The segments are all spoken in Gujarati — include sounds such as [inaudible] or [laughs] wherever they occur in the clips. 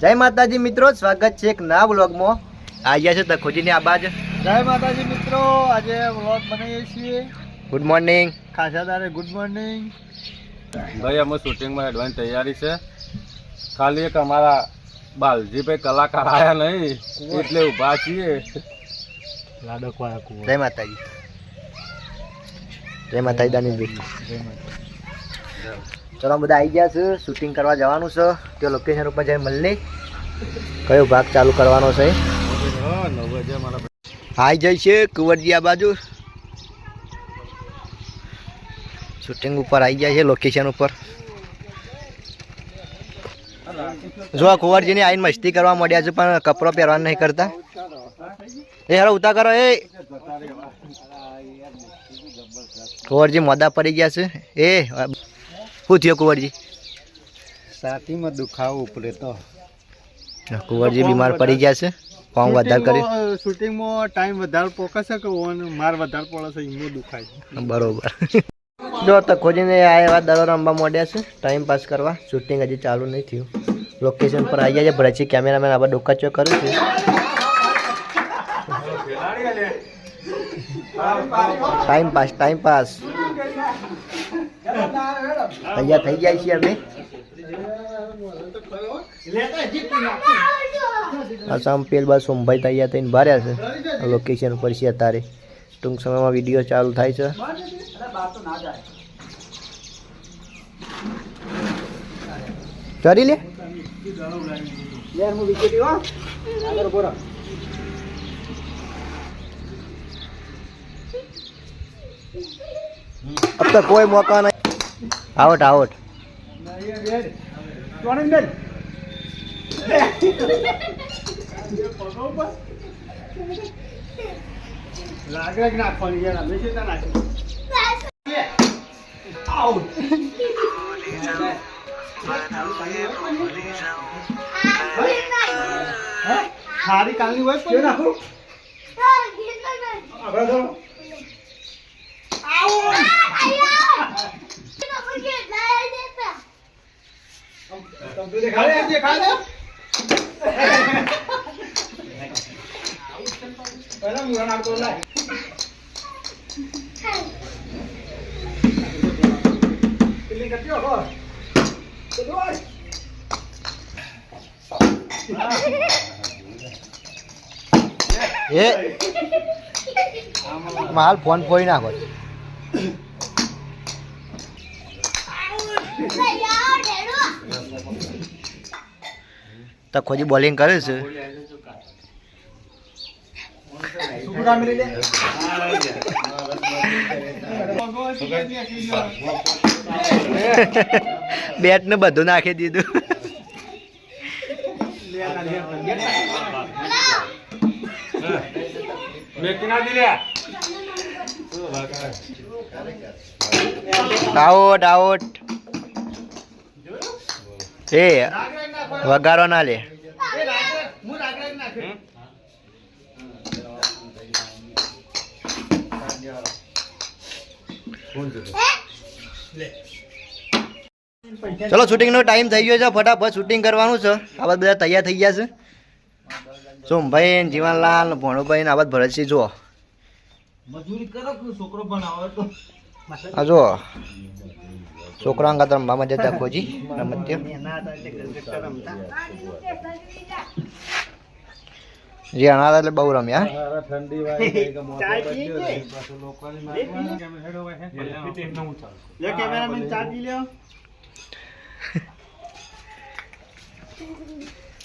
જય માતાજી મિત્રો સ્વાગત છે એક નવા વ્લોગમાં. આવ્યા છે તખોજીની આ બાજ. જય માતાજી મિત્રો આજે વ્લોગ બનાવીએ છીએ. ગુડ મોર્નિંગ ખાસાદારે ગુડ મોર્નિંગ ભાઈ અમે શૂટિંગમાં એડવાન્સ તૈયારી છે. ખાલી એક અમારા બાલજીભાઈ કલાકાર આવ્યા નહીં એટલે ઊભા છીએ. જય માતાજી. જય માતાજી દાનીભાઈ ચલો બધા આવી ગયા છે. શૂટિંગ કરવા જવાનું છે. તે લોકેશન ઉપર જઈને મળીને કયો ભાગ ચાલુ કરવાનો છે? આઈ જાય છે. કુંવરજી આ બાજુ. શૂટિંગ ઉપર આવી ગયા છે લોકેશન ઉપર. જો કુંવરજીને આવીને મસ્તી કરવા મળ્યા છે, પણ કપડો પહેરવા નહીં કરતા. એ હારો ઉતા કરો, એ. કુંવરજી મોદા પડી ગયા છે. એ શું થયો કુંવરજી? છાતીમાં દુખાવો ઉપરે તો. કુંવરજી બીમાર પડી ગયા છે? ફોર્મ વધારે કર્યું? શૂટિંગમાં ટાઈમ વધારે પોકાશે કે માર વધારે પડે છે? એમાં દુખાય બરોબર. જો તો ખોજીને આ એવા દરો રમવા મોડ્યા છે. ટાઈમ પાસ કરવા. શૂટિંગ હજી ચાલુ નહીં થયું. લોકેશન પર આવી ગયા છે. ભરચી કેમેરામેન આપણે ડોકાચો કર્યું છે. ટાઈમ પાસ ટાઈમ પાસ તૈયાર થઈ જાય છે અમે. પેલ બાદ સોમભાઈ તૈયાર થઈને ભર્યા છે. લોકેશન ઉપર છે અત્યારે. ટૂંક સમયમાં વીડિયો ચાલુ થાય છે. ચડી લે. अब तक कोई मौका नहीं आउट आउट લાગે કે નાખવાની યાર અમે છે ત્યાં નાખી ખારી કાલની હોય કોઈ નાખું એ માલ ફોન ફોડી નાખો. તો ખોજી બોલિંગ કરે છે. [laughs] બેટ ને બધું નાખી દીધા. આઉટ આઉટ એ વગાડો ના લે. ચલો શૂટિંગ નો ટાઈમ થઈ ગયો છે. ફટાફટ શૂટિંગ કરવાનું છે. આ બધા તૈયાર થઈ ગયા છે. સોમભાઈ જીવનલાલ ભણુભાઈ ને આ બધા ભરતસિંહ, જુઓ. મજૂરી કે છોકરો અંગા રમવામાં જતા ખોજી રમત્યો જે એટલે બહુ રમ્યા.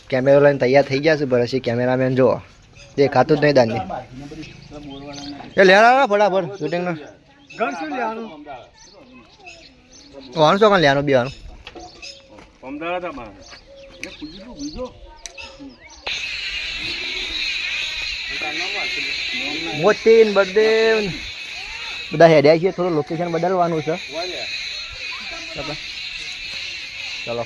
કેમેરો લઈને તૈયાર થઈ ગયા છે ભરતસિંહ કેમેરામેન જુઓ દેખાતું જ નહીં દાન એ લેવા ફટાફટ શૂટિંગ નો ઘર શું લેવાનું વાણું શું કાં લેવાનું, બેવાનું? મોતી બર્થડે બધા હેડ્યા છીએ, થોડું લોકેશન બદલવાનું છે. ચલો.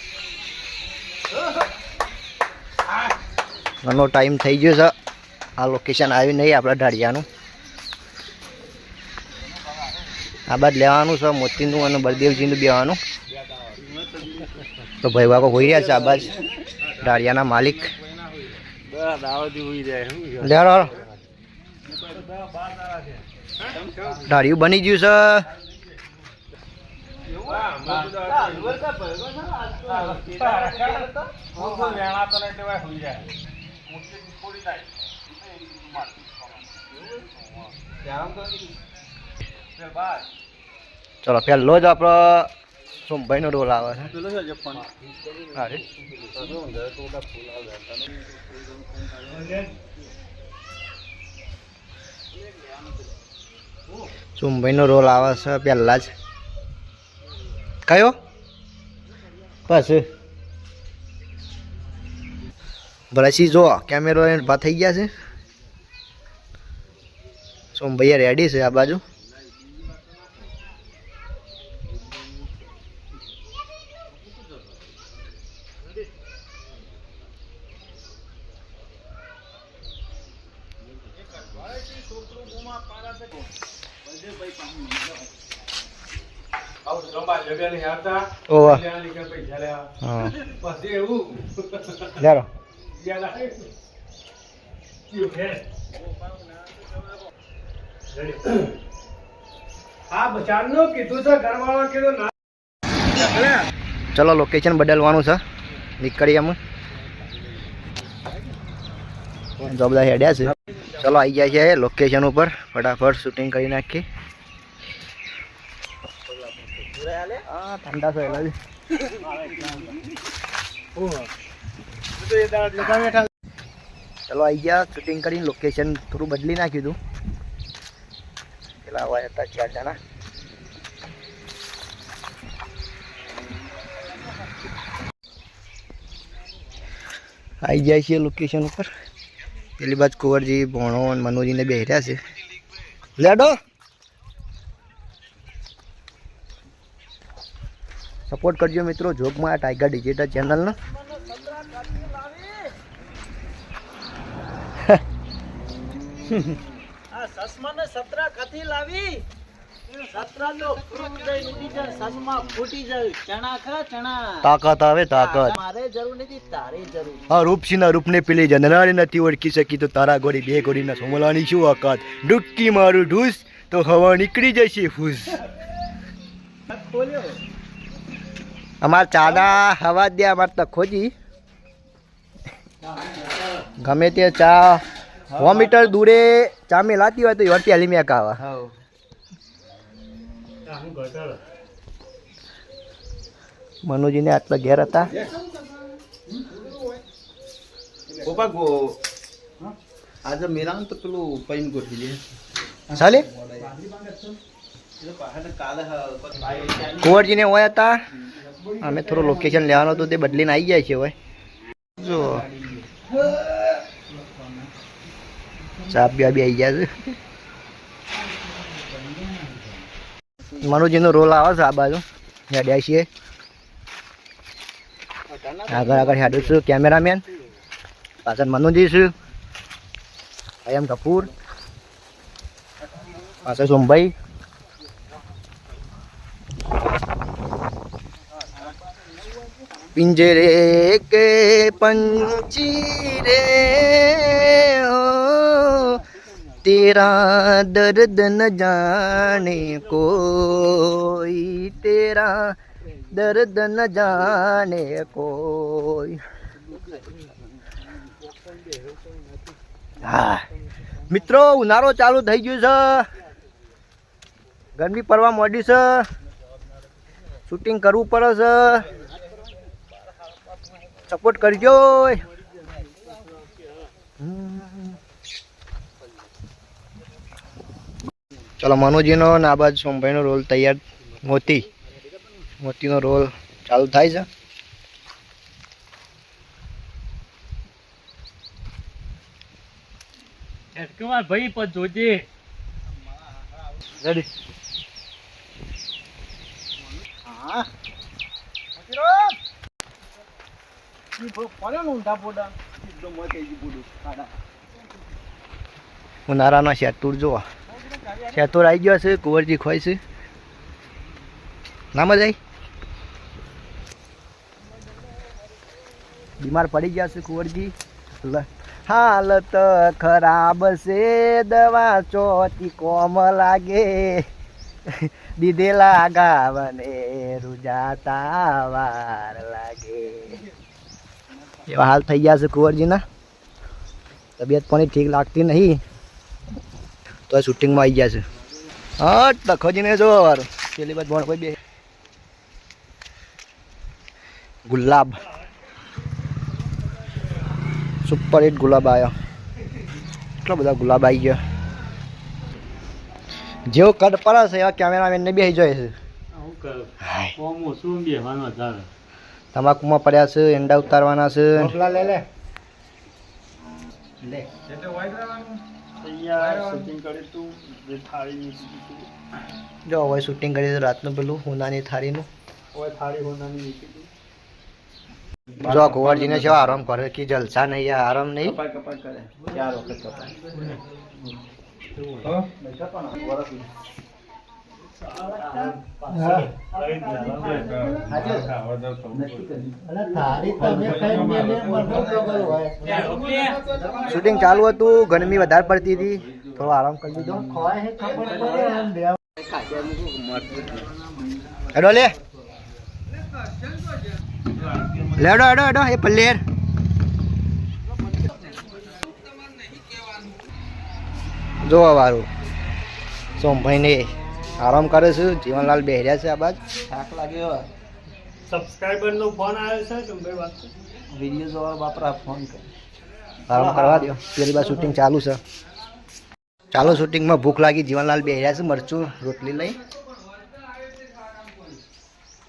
ઘણો ટાઈમ થઈ ગયો છે. આ લોકેશન આવ્યું નહીં આપણા ઢાળિયાનું. આ બાદ લેવાનું છે, મોતીનું અને બળદેવજીનું બેવાનું તો ભાઈ બાકો હોઈ રહ્યા છે આ બાજ ડાળિયાના માલિક. ઉઈ જાય શું છે? લેરો હાલો. ડાળિયું બની ગયું છે ચલો પેલો જ આપણો સોમભાઈનો રોલ આવે છે પેલો છે જપ્પન. હા રે. સોમભાઈનો રોલ આવે છે પહેલાં જ કયો બસ ભલાસી જો કેમેરો લઈને ભા થઈ ગયા છે. સોમભાઈ રેડી છે આ બાજુ? ઓવા હા. ચાલો હા બચારનું કીધું છે ઘરવાળા કીધું ના ચલો લોકેશન બદલવાનું છે. નીકળીએ અમે. જો બધા હેડ્યા છે. ચલો આવી ગયા છે લોકેશન ઉપર. ફટાફટ શૂટિંગ કરી નાખી ઠંડા છે [laughs] ચલો આવી ગયા શૂટિંગ કરીને લોકેશન થોડું બદલી નાખ્યું હતું પેલા આવ્યા હતા ચાર જણા. આવી જાય છે લોકેશન ઉપર. પેલી બાજુ કુંવરજી, ભોણો અને મનોજીને બેઠ્યા છે. લેડો! સપોર્ટ કરજો મિત્રો, જોગમાં ટાઈગર ડિજિટલ ચેનલનો આ સસમાને સતરા કથી લાવી. સતરા તો સસમા ફૂટી જાય. ચણા ખા ચણા. તાકાત આવે તાકાત. મારે જરૂર નથી તારે જરૂર. આ રૂપસીના રૂપને પેલી જનરાળી નથી ઓળખી શકી તો તારા ગોળી બે ગોળીના સોમલાની શું આકાત? ડુક્કી મારું ઢૂસ તો હવા નીકળી જશે ફૂસ. અમાર ચાદા હવા દે અમાર તો ખોજી. ગમે તે ચા સો મીટર દૂરે ચામે લાતી હોય તો યો પહેલી મેક આવે મનુજીને આટલા ઘેર હતા. ઓપા ગો. આજે મેરા તો પેલું પૈન ગોઠવી લે. ચાલે? કાલે કુંવરજીને હોય હતા. અમે થોડું લોકેશન લેવાનું હતું તે બદલીને આવી જાય છે હોય. જો. ચા બી બી આવી ગયા છે મનુજીનો રોલ આવે છે આ બાજુ હેડ્યા છીએ આગળ આગળ હેડું છું કેમેરામેન પાછળ મનુજી છું આઈ એમ કપૂર પાછળ સોમભાઈ पिंजरे के पंछी रे हो तेरा दर्द न जाने कोई तेरा दर्द न जाने कोई હા મિત્રો ઉનાળો ચાલુ થઈ ગયું છે ગરમી પડવા માંડી છે શૂટિંગ કરવું પડે છે સપોર્ટ કરજો ચલો મનુજીનો ને આ બાજુ સોમભાઈનો રોલ તૈયાર મોતી. મોતીનો રોલ ચાલુ થાય છે. કુમાર ભાઈ પણ જોજે. રેડી ઉનાળાના શેતુર જોવા. શેતુર આવી ગયો છે, કુંવરજી ખોય છે. નામ જ બીમાર પડી ગયા છે કુંવરજી. હાલત ખરાબ છે, દવા ચોથી કોમ લાગે. દીધેલા ગાવને રૂજાતા વાર લાગે. એવા હાલ થઈ ગયા છે કુંવરજીના. તબિયત પણ ઠીક લાગતી નહીં. તો શૂટિંગમાં આવી ગયા છે. હા તખોજીને જો વાર. પેલી બાદ ભણ કોઈ બે ગુલાબ. સુપર હિટ ગુલાબ આવ્યા એટલા બધા ગુલાબ આવી ગયા. જેવો કટ પડે છે એવા કેમેરામેનને બેસી જાય છે. તમાકુમાં પડ્યા છે એંડા ઉતારવાના છે. લે લે. લે. જો હવે શૂટિંગ કરી રાતનું પેલું હોનાની થાળીનું. જો કુંવરજીને છે આરામ કરે કે જલસા નહીં આરામ નહીં. ચાર વખત કપાય. શૂટિંગ ચાલુ હતું ગરમી વધારે પડતી હતી. થોડો આરામ કરી દીધો હેડો લે. લેડો હેડો હેડો એ પલ્લેર જોવા વાળું સોમભાઈ ને આરામ કરે છે જીવનલાલ બેહર્યા છે આ બાદ થાક લાગ્યો સબસ્ક્રાઇબર નો ફોન આવ્યો છે ચુંભાઈ વાત વિડિયો જોવા બાપરા ફોન કર. આરામ કરવા દો પેલી બાદ શૂટિંગ ચાલુ છે. ચાલો શૂટિંગમાં ભૂખ લાગી જીવનલાલ બેહર્યા છે મરચું રોટલી લઈ.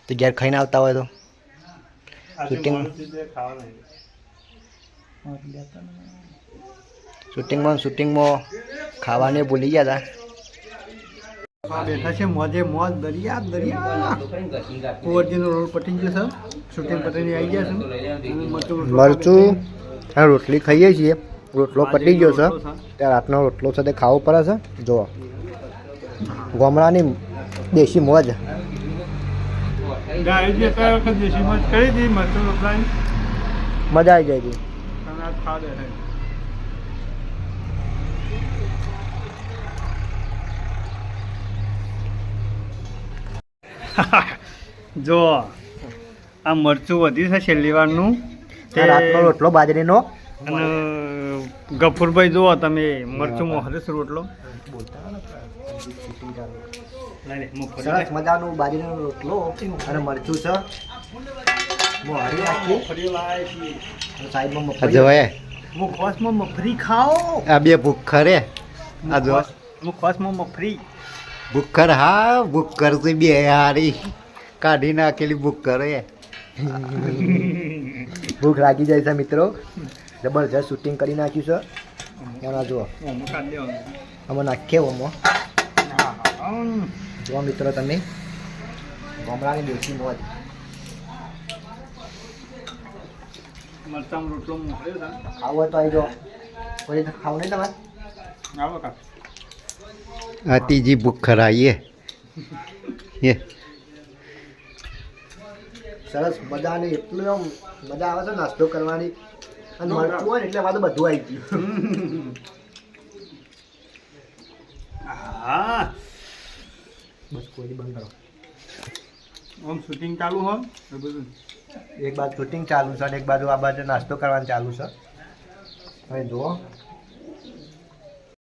તો ઘેર ખાઈને આવતા હોય તો. શૂટિંગ શૂટિંગમાં શૂટિંગમાં ખાવાને ભૂલી ગયા હતા. બેઠા છે મોજે મોજ દરિયા દરિયા. કુંવરજીનો રોલ પટી ગયો છે. શૂટિંગ પટીને આવી ગયા છે. મરચું હા રોટલી ખાઈએ છીએ. રોટલો પટી ગયો છે. ત્યાં રાતનો રોટલો તે ખાવો પડે છે. જો ગામડાની દેશી મોજ. ગાડી જે કઈ દેશી મરચ કરી હતી? મરચું રોટલાની? મજા આવી જાય છે અને આ ખા દે છે [laughs] જો આ મરચું વધ્યું છે છેલ્લી વારનું. તે રાતનો રોટલો બાજરીનો. અને ગફુરભાઈ જુઓ તમે મરચું હરસ રોટલો. સરસ મજાનું બાજરીનો રોટલો અને મરચું છે. મફરી ખાઓ. આ બે ભૂખ ખરે. આ જો. મુખવાસમાં મફરી ભૂખર હા ભૂખર છે બે હારી. કાઢી નાખેલી ભૂખર એ [laughs] ભૂખ લાગી જાય છે મિત્રો. જબરજસ્ત શૂટિંગ કરી નાખ્યું છે. એના જુઓ. અમે નાખીએ ઓમો. જુઓ મિત્રો તમે. ગામડાની દેશી મોજ. મરચાંનો રોટલો મોકલ્યો ખાવું હોય તો આવી જાઓ. કોઈ ખાવું નહીં તમારે? આવો કા जी बुक कराइए। આવીએ સરસ મજાની એટલું આમ મજા આવે છે નાસ્તો કરવાની. અને મળતું હોય ને એટલે વાત બધું આવી ગયું. હા. બસ કોઈ બંધ કરો. આમ શૂટિંગ ચાલુ હોય બધું. એક બાજુ શૂટિંગ ચાલુ છે અને એક બાજુ આ બાજુ નાસ્તો કરવાનું ચાલુ છે. હવે જુઓ.